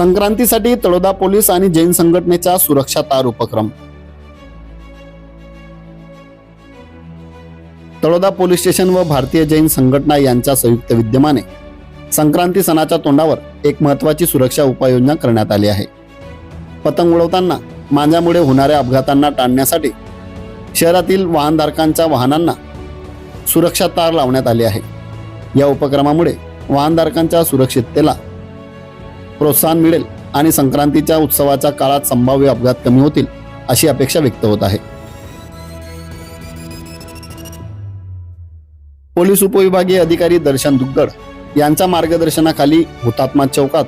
संक्रांतीसाठी Taloda police आणि जैन संघटनेचा सुरक्षा तार उपक्रम. तळोदा पोलीस स्टेशन व भारतीय जैन संघटना यांच्या संयुक्त विद्यमाने संक्रांती सणाच्या तोंडावर एक महत्वाची सुरक्षा उपाययोजना करण्यात आली आहे. पतंग उडवताना मांजामुळे होणाऱ्या अपघातांना टाळण्यासाठी शहरातील वाहनधारकांच्या वाहनांना सुरक्षा तार लावण्यात आली आहे. या उपक्रमामुळे वाहनधारकांच्या सुरक्षिततेला प्रोत्साहन मिळेल आणि संक्रांतीच्या उत्सवाच्या काळात संभाव्य अपघात कमी होतील अशी अपेक्षा व्यक्त होत आहे. पोलीस उपविभागीय अधिकारी दर्शन दुग्गड यांच्या मार्गदर्शनाखाली हुतात्मा चौकात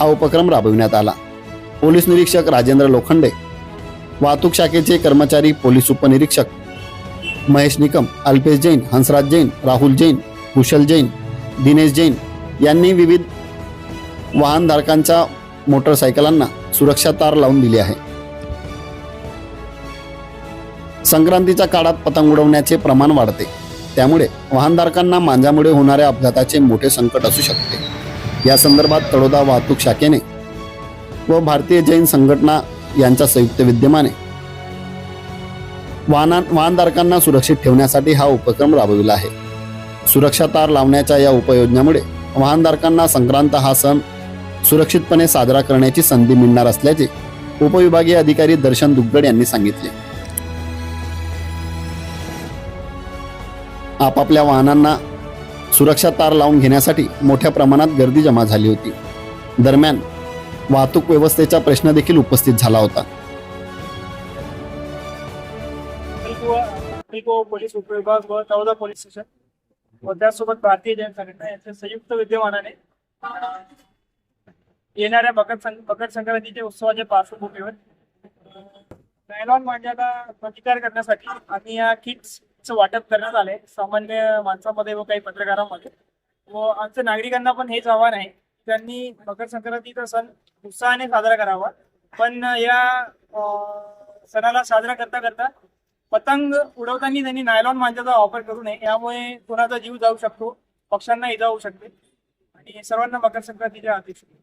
हा उपक्रम राबविण्यात आला. पोलीस निरीक्षक राजेंद्र लोखंडे वाहतूक शाखेचे कर्मचारी पोलीस उपनिरीक्षक महेश निकम अल्पेश जैन हंसराज जैन राहुल जैन कुशल जैन दिनेश जैन यांनी विविध वाहनधारकांच्या मोटरसायकलांना सुरक्षा तार लावून दिली आहे. संक्रांतीच्या काळात पतंग उडवण्याचे प्रमाण वाढते. त्यामुळे वाहनधारकांना मांजामुळे होणाऱ्या अपघाताचे मोठे संकट असू शकते. या संदर्भात तळोदा वाहतूक शाखेने व भारतीय जैन संघटना यांच्या संयुक्त विद्यमाने वाहना वाहनधारकांना सुरक्षित ठेवण्यासाठी हा उपक्रम राबविला आहे. सुरक्षा तार लावण्याच्या या उपयोजनेमुळे वाहनधारकांना संक्रांत हा सण सुरक्षितपणे साजरा करण्याची संधी मिळणार असल्याचे उपविभागीय अधिकारी दर्शन दुग्गड यांनी सांगितले. आपापल्या वाहनांना सुरक्षा तार लावून घेण्यासाठी मोठ्या प्रमाणात गर्दी जमा झाली होती. दरम्यान वाहतूक व्यवस्थेचा प्रश्न देखील उपस्थित झाला होता. पोलीस उपविभाग व चौदा पोलीस स्टेशन व त्यासोबत भारतीय जैन संघटना यांच्या संयुक्त विद्यमानाने येणाऱ्या मकर सं- मकर संक्रांतीच्या उत्सवाच्या पार्श्वभूमीवर नायलॉन मांजाला प्रतिकार करण्यासाठी आम्ही या किट्सचं वाटप करण्यात आले सामान्य माणसामध्ये व काही पत्रकारांमध्ये. व आमच्या नागरिकांना पण हेच आव्हान आहे. त्यांनी मकर संक्रांतीचा सण उत्साहाने साजरा करावा. पण या सणाला साजरा करता करता पतंग उडवताना त्यांनी नायलॉन मांजाचा वापर करू नये. यामुळे कोणाचा जीव जाऊ शकतो पक्ष्यांना इजा होऊ शकते. आणि सर्वांना मकर संक्रांतीच्या अपेक्षा